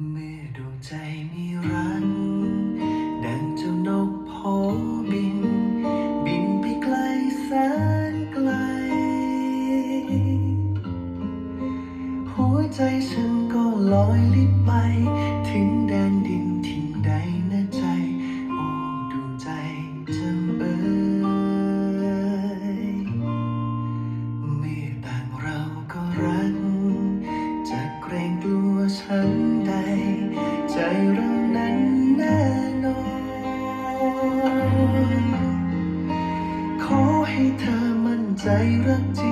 เมื่อดวงใจมีรักดังเจ้านกโพบิน บินไปไกลแสนไกล หัวใจฉันก็ลอยลิบไป ถึงแดนดินที่ใด ใจรักจริง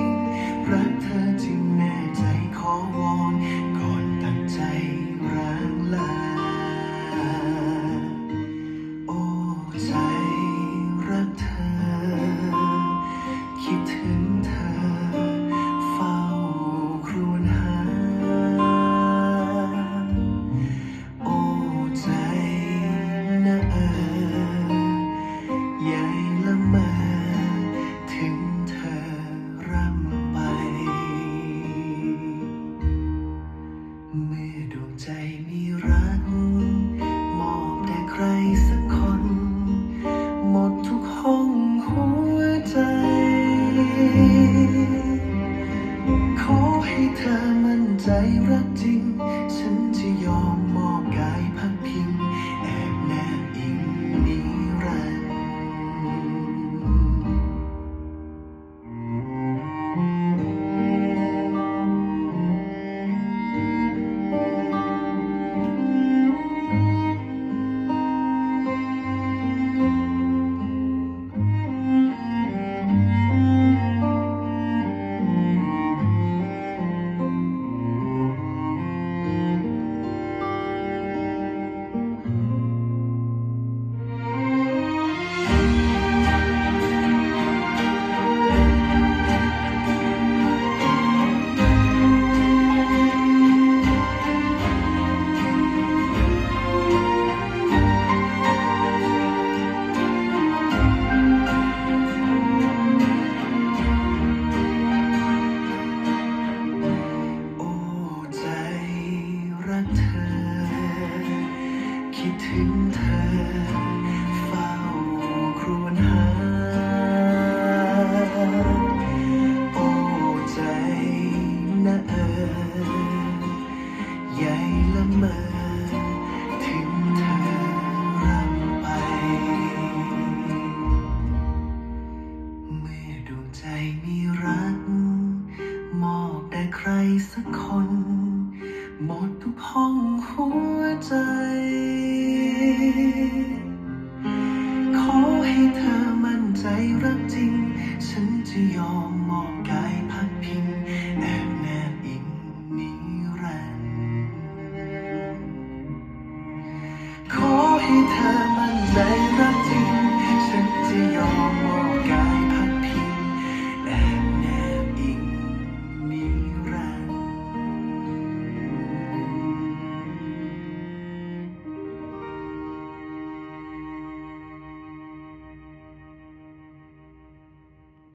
ดวงใจมีรัก มอบแต่ใครสักคน หมดทุกห้องหัวใจ ขอให้เธอมั่นใจรักจริง ฉันจะยอม เธอ คิดถึงเธอ เฝ้าครวญหา โอ้ใจนะเออใหญ่ละเมอถึงเธอร่ำไป เมื่อดวงใจมีรัก มอบแด่ใครสักคน หมดทุกห้องหัวใจ ขอให้เธอมั่นใจรักจริง ฉันจะยอมมอบกายพักพิงแอบแนบอิงนิรันดร์ขอให้เธอมั่นใจรักจริง ฉันจะยอม